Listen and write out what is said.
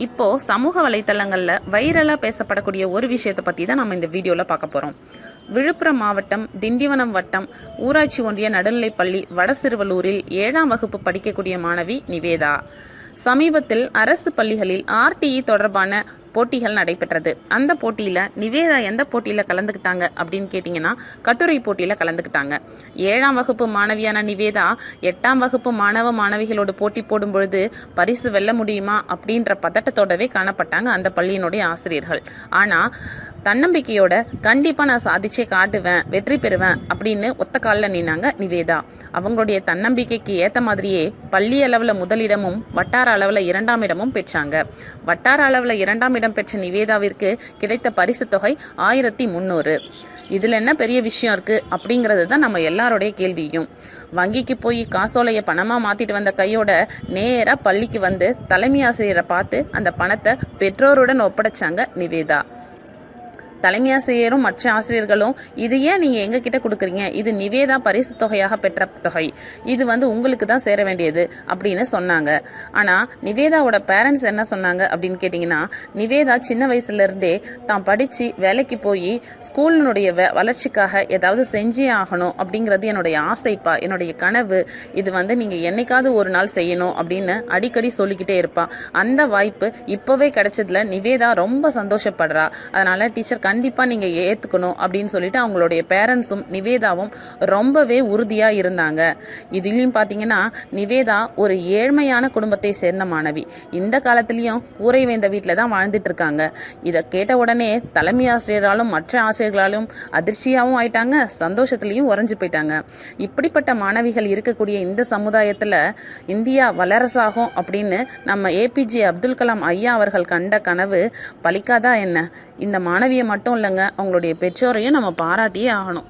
இப்போ சமூக வலைத்தளங்களில் வைரலாக பேசப்படக்கூடிய ஒரு விஷயத்தை பற்றி தான் நம்ம இந்த வீடியோவில் பார்க்க போகிறோம் விழுப்புரம் மாவட்டம் திண்டிவனம் வட்டம் ஊராட்சி ஒன்றிய நடுநிலைப்பள்ளி வடசிறுவலூரில் ஏழாம் வகுப்பு படிக்கக்கூடிய மாணவி நிவேதா. சமீபத்தில் அரசு பள்ளிகளில் ஆர்டிஇ தொடர்பான போட்டிகள் நடைபெற்றது. அந்த போட்டியில் நிவேதா எந்த போட்டியில் கலந்துக்கிட்டாங்க அப்படின்னு கேட்டிங்கன்னா கட்டுரை போட்டியில் கலந்துக்கிட்டாங்க ஏழாம் வகுப்பு மாணவியான நிவேதா எட்டாம் வகுப்பு மாணவ மாணவிகளோடு போட்டி போடும் பொழுது பரிசு வெல்ல முடியுமா அப்படின்ற பதட்டத்தோடவே காணப்பட்டாங்க அந்த பள்ளியினுடைய ஆசிரியர்கள். ஆனால் தன்னம்பிக்கையோட கண்டிப்பாக நான் சாதிச்சு காட்டுவேன் வெற்றி பெறுவேன் அப்படின்னு ஒத்த காலில் நின்னாங்க நிவேதா. அவங்களுடைய தன்னம்பிக்கைக்கு ஏத்த மாதிரியே பள்ளி அளவில் முதலிடமும் வட்டார அளவுல இரண்டாம் இடமும் பெற்றாங்க. வட்டார அளவுல இரண்டாம் இடம் பெற்ற நிவேதாவிற்கு கிடைத்த பரிசு தொகை ஆயிரத்தி முந்நூறு இதுல என்ன பெரிய விஷயம் இருக்கு அப்படிங்கிறது தான் நம்ம எல்லாருடைய கேள்வியும். வங்கிக்கு போய் காசோலைய பணமா மாத்திட்டு வந்த கையோட நேராக பள்ளிக்கு வந்து தலைமை ஆசிரியரை பார்த்து அந்த பணத்தை பெற்றோருடன் ஒப்படைச்சாங்க நிவேதா. தலைமை ஆசிரியரும் மற்ற ஆசிரியர்களும் இது ஏன் நீங்கள் எங்க கிட்ட கொடுக்குறீங்க? இது நிவேதா பரிசு தொகையாக பெற்ற தொகை. இது வந்து உங்களுக்கு தான் சேர வேண்டியது அப்படின்னு சொன்னாங்க. ஆனால் நிவேதாவோட பேரண்ட்ஸ் என்ன சொன்னாங்க அப்படின்னு கேட்டிங்கன்னா நிவேதா சின்ன வயசுலேருந்தே தான் படித்து வேலைக்கு போய் ஸ்கூலினுடைய வ- வளர்ச்சிக்காக ஏதாவது செஞ்சே ஆகணும் அப்படிங்கிறது என்னுடைய ஆசைப்பா என்னுடைய கனவு. இது வந்து நீங்கள் என்னைக்காவது ஒரு நாள் செய்யணும் அப்படின்னு அடிக்கடி சொல்லிக்கிட்டே இருப்பாள் அந்த வாய்ப்பு இப்போவே கிடைச்சதுல நிவேதா ரொம்ப சந்தோஷப்படுறா. அதனால் டீச்சர் கண்டிப்பாக நீங்கள் ஏத்துக்கணும் அப்படின்னு சொல்லிட்டு அவங்களுடைய பேரண்ட்ஸும் நிவேதாவும் ரொம்பவே உறுதியாக இருந்தாங்க. இதுலேயும் பார்த்தீங்கன்னா நிவேதா ஒரு ஏழ்மையான குடும்பத்தை சேர்ந்த மாணவி. இந்த காலத்துலேயும் கூரை வேந்த வீட்டில் தான் வாழ்ந்துட்டு இருக்காங்க. இதை கேட்ட உடனே தலைமை ஆசிரியராலும் மற்ற ஆசிரியர்களாலும் அதிர்ச்சியாகவும் ஆயிட்டாங்க சந்தோஷத்துலேயும் உறைஞ்சு போயிட்டாங்க. இப்படிப்பட்ட மாணவிகள் இருக்கக்கூடிய இந்த சமுதாயத்துல இந்தியா வல்லரசாகும் அப்படின்னு நம்ம ஏபிஜே அப்துல் கலாம் ஐயா அவர்கள் கண்ட கனவு பலிக்காதா என்ன? இந்த மாணவியை மட்டும் மட்டும் இல்லைங்க. அவங்களுடைய பெற்றோரையும் நம்ம பாராட்டியே ஆகணும்.